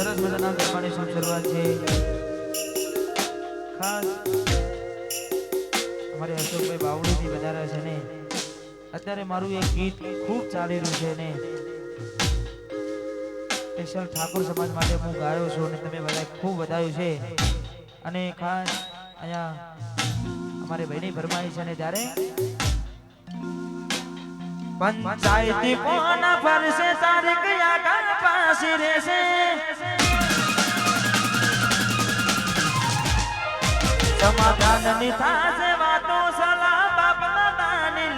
સરસ મજાના શુભ શરૂઆત છે. ખાસ અમારે અશોકભાઈ બાવળીથી વધારે છે ને. અત્યારે મારું એક ગીત ખૂબ ચાલી રહ્યું છે ને. સ્પેશિયલ ઠાકોર સમાજ માટે હું ગાયો છું અને તમે બધા ખૂબ વધાયું છે. અને ખાસ અહીંયા અમારે ભાઈની ફરમાઈ છે ને ત્યારે પંચાયતી કોણ ફરશે તારીખ આગળ પાછી રહેશે સમાધાનની થાશે વાતો સલાહ બાપના દાની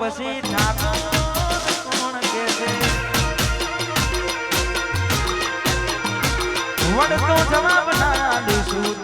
પછી કોણ કહેશે વળતો જવાબ ના દઈશું.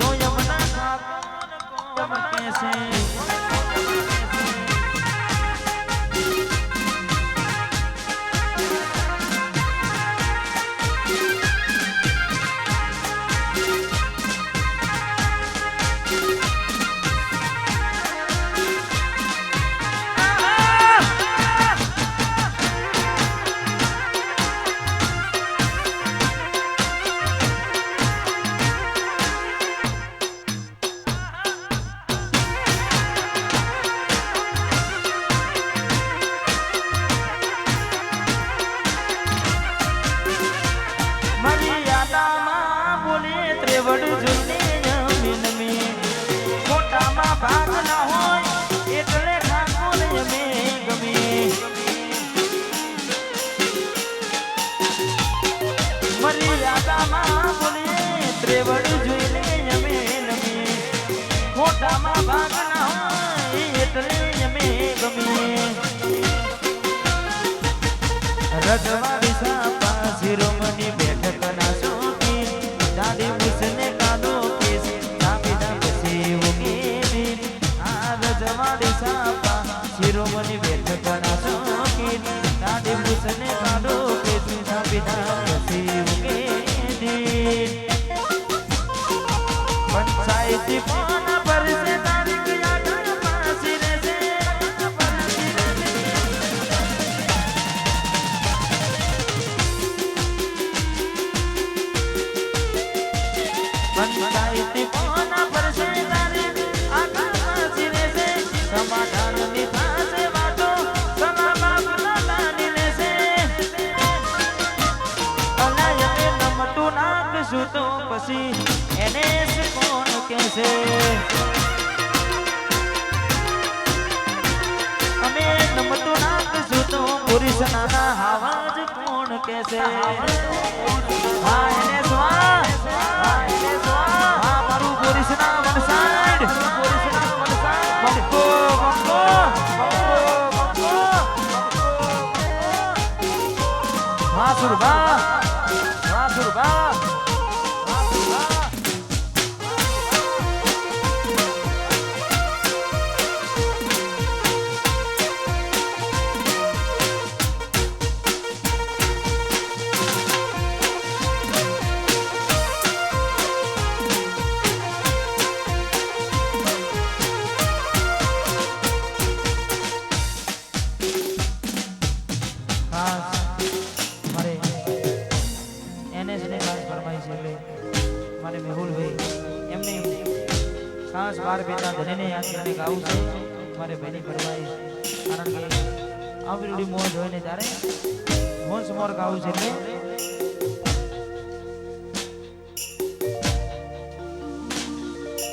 અમે. ખોટામાં એટલે યમે ગમે રજવાડી સાપા શિરોમણી બેઠક ના શોખીન દાદી મુસને કાદો કેસ નાબીના પછી આ રજવાડી સાપા શિરોમણી બેઠક ના શોખીન દાદી પછી એને કોણ કહેશે અમે નમતું નાખશું તો પુરુષ નાના કોણ હા સુરભા મારે મેહુલભાઈ એમને ખાસ બાર બેટા ધનીને યાદ કરીને ગાવું છે. મારે ભાઈની પરવાઈ કારણ કે આ વિરડી મોજ હોય ને ત્યારે મોજ મોર ગાવું એટલે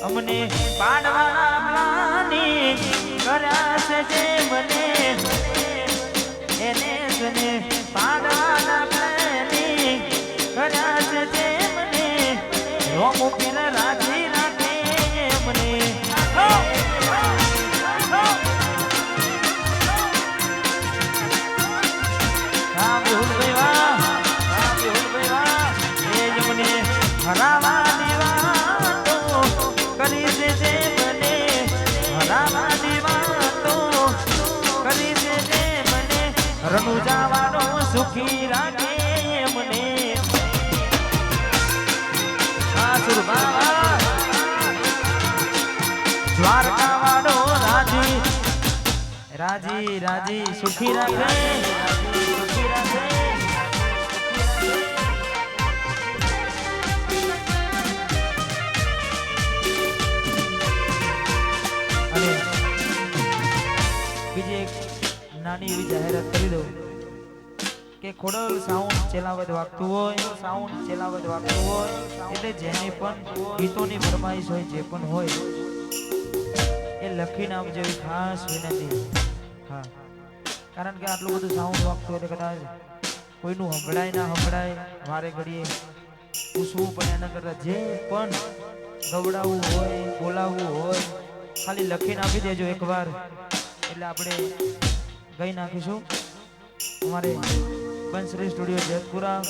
અમને પાડવાના છે જે મને. એને તને સુખી રાખે મને આસુરબા દ્વારકાવાળો રાજી. રાજી રાજી સુખી રાખે. કે ખોડલ સાઉન્ડ ચેલાવત વાગતું હોય સાઉન્ડ ચેલાવત વાગતું હોય, એટલે જેની પણ ગીતોની ફરમાઈશ હોય, જે પણ હોય, એ લખીને આપજો એવી ખાસ વિનંતી હા. કારણ કે આટલું બધું સાઉન્ડ વાગતું એટલે કદાચ કોઈનું સંભળાય ના સંભળાય મારે ઘડીએ પૂછવું પણ એના કરતાં જે પણ ગવડાવવું હોય, બોલાવવું હોય, ખાલી લખીને આપી દેજો એકવાર. એટલે આપણે ગઈ નાખીશું. અમારે બંસરી સ્ટુડિયો જેતપુરા.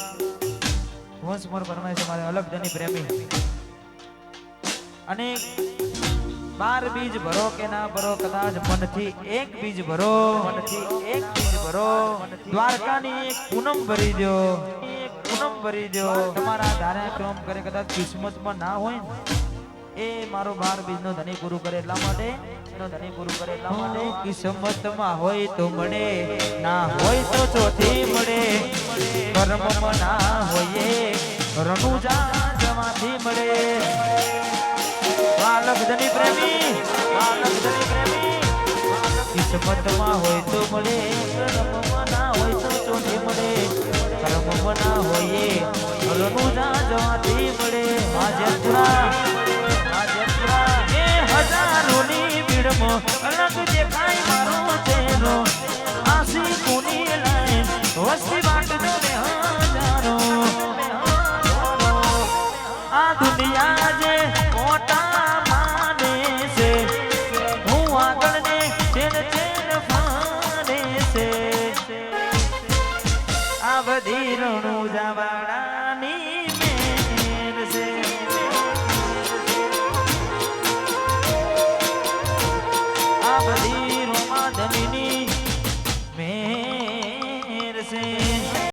વંશ મોર પરમાય છે અલગ ધની પ્રેમી. અને બાર બીજ ભરો કે ના ભરો કદાચ મનથી એક બીજ ભરો. મનથી એક બીજ ભરો. દ્વારકાની એક પૂનમ ભરી દો. પૂનમ ભરી દો. તમારા ધાર્યા કરે કદાચ કિસ્મતમાં ના હોય ને. એ મારો બાર બીજનો ધણી ગુરુ કરે એટલા માટે? એનો ધણી પૂરું કરે એટલા માટે? કિસ્મતમાં હોય તો મળે, ના હોય તો ચોથી મળે. કર્મમાં ના હોઈએ, રણુજા જવાથી મળે. બાલક ધની પ્રેમી, બાલક ધની પ્રેમી. કિસ્મતમાં હોય તો મળે કર્મમાં ના હોય તો ચોથી મળે. કર્મમાં ના હોઈએ, રણુજા જવાથી મળે. હાજરપુરા લાઈન વસ્તી વાટ જોડે હજારો. આ દુનિયા જે મોટા માને છે, હું આ બધી રણું જવાડાની